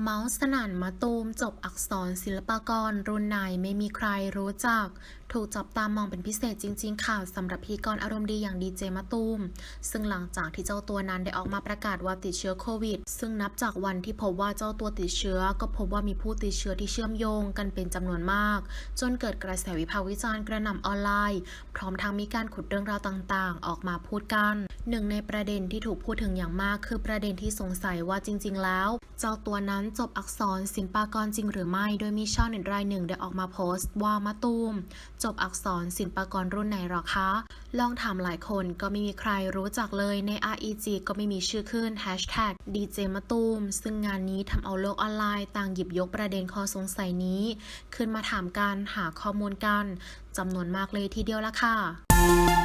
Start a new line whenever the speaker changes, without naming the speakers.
เมาส์สนั่นมาตูมจบอักษรศิลปากร รุ่นไหนไม่มีใครรู้จัก ถูกจับตามองเป็นพิเศษจริง ๆ ค่ะสำหรับพธี่กรอารมณ์ดีอย่างดีเจมาตูม ซึ่งหลังจากที่เจ้าตัวนั้นได้ออกมาประกาศว่าติดเชื้อโควิด ซึ่งนับจากวันที่พบว่าเจ้าตัวติดเชื้อ ก็พบว่ามีผู้ติดเชื้อที่เชื่อมโยงกันเป็นจำนวนมาก จนเกิดกระแสวิพากษ์วิจารณ์กระหน่ำออนไลน์ พร้อมทั้งมีการขุดเรื่องราวต่างๆ ออกมาพูดกันหนึ่งในประเด็นที่ถูกพูดถึงอย่างมากคือประเด็นที่สงสัยว่าจริง ๆ แล้ว เจ้าตัวนั้นจบอักษรศิลปากรจริงหรือไม่ โดยมีชาวเน็ตรายหนึ่งได้ออกมาโพสต์ ว่ามาตูม จบอักษรศิลปากรรุ่นไหนหรอคะ ลองถามหลายคนก็ไม่มีใครรู้จักเลยใน REG ก็ไม่มีชื่อขึ้น Hashtag DJ มาตูม ซึ่งงานนี้ทำเอาโลกออนไลน์ต่างหยิบยกประเด็นข้อสงสัยนี้ ขึ้นมาถามกันหาข้อมูลกันจำนวนมากเลยทีเดียวละค่ะ